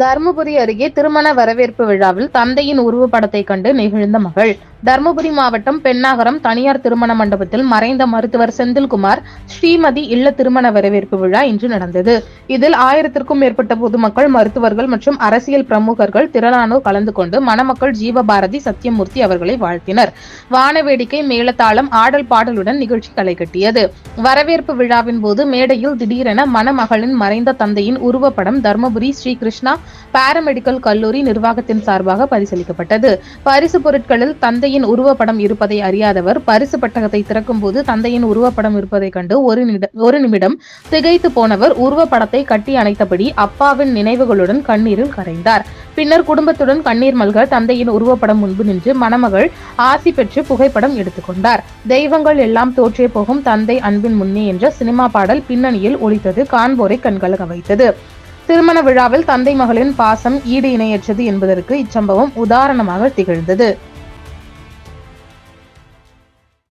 தருமபுரி அருகே திருமண வரவேற்பு விழாவில் தந்தையின் உருவப்படத்தை கண்டு நெகிழ்ந்த மகள். தருமபுரி மாவட்டம் பெண்ணாகரம் தனியார் திருமண மண்டபத்தில் மறைந்த மருத்துவர் செந்தில்குமார் ஸ்ரீமதி இல்ல திருமண வரவேற்பு விழா இன்று நடந்தது. இதில் ஆயிரத்திற்கும் மேற்பட்ட பொதுமக்கள் மருத்துவர்கள் மற்றும் அரசியல் பிரமுகர்கள் திரளானோர் கலந்து கொண்டு மணமக்கள் ஜீவபாரதி சத்யமூர்த்தி அவர்களை வாழ்த்தினர். வானவேடிக்கை மேளதாளம் ஆடல் பாடலுடன் நிகழ்ச்சி களை கட்டியது. வரவேற்பு விழாவின் போது மேடையில் திடீரென மணமகளின் மறைந்த தந்தையின் உருவப்படம் தர்மபுரி ஸ்ரீ கிருஷ்ணா பாராமெடிக்கல் கல்லூரி நிர்வாகத்தின் சார்பாக பரிசளிக்கப்பட்டது பரிசு பொருட்களில் தந்தையின் உருவப்படம் இருப்பதை அறியாதவர் பரிசு பட்டகத்தை திறக்கும் போது தந்தையின் உருவப்படம் இருப்பதை கண்டு ஒரு நிமிட- ஒரு நிமிடம் திகைத்து போனவர் உருவப்படத்தை கட்டி அணைத்தபடி அப்பாவின் நினைவுகளுடன் கண்ணீரில் கரைந்தார். பின்னர் குடும்பத்துடன் கண்ணீர் மல்க தந்தையின் உருவப்படம் முன்பு நின்று மணமகள் ஆசி பெற்று புகைப்படம் எடுத்துக்கொண்டார் தெய்வங்கள் எல்லாம் தோற்றே போகும் தந்தை அன்பின் முன்னே என்ற சினிமா பாடல் பின்னணியில் ஒலித்தது காண்போரை கண்கலக வைத்தது. திருமண விழாவில் தந்தை மகளின் பாசம் ஈடு இணையற்றது என்பதற்கு இச்சம்பவம் உதாரணமாக திகழ்ந்தது.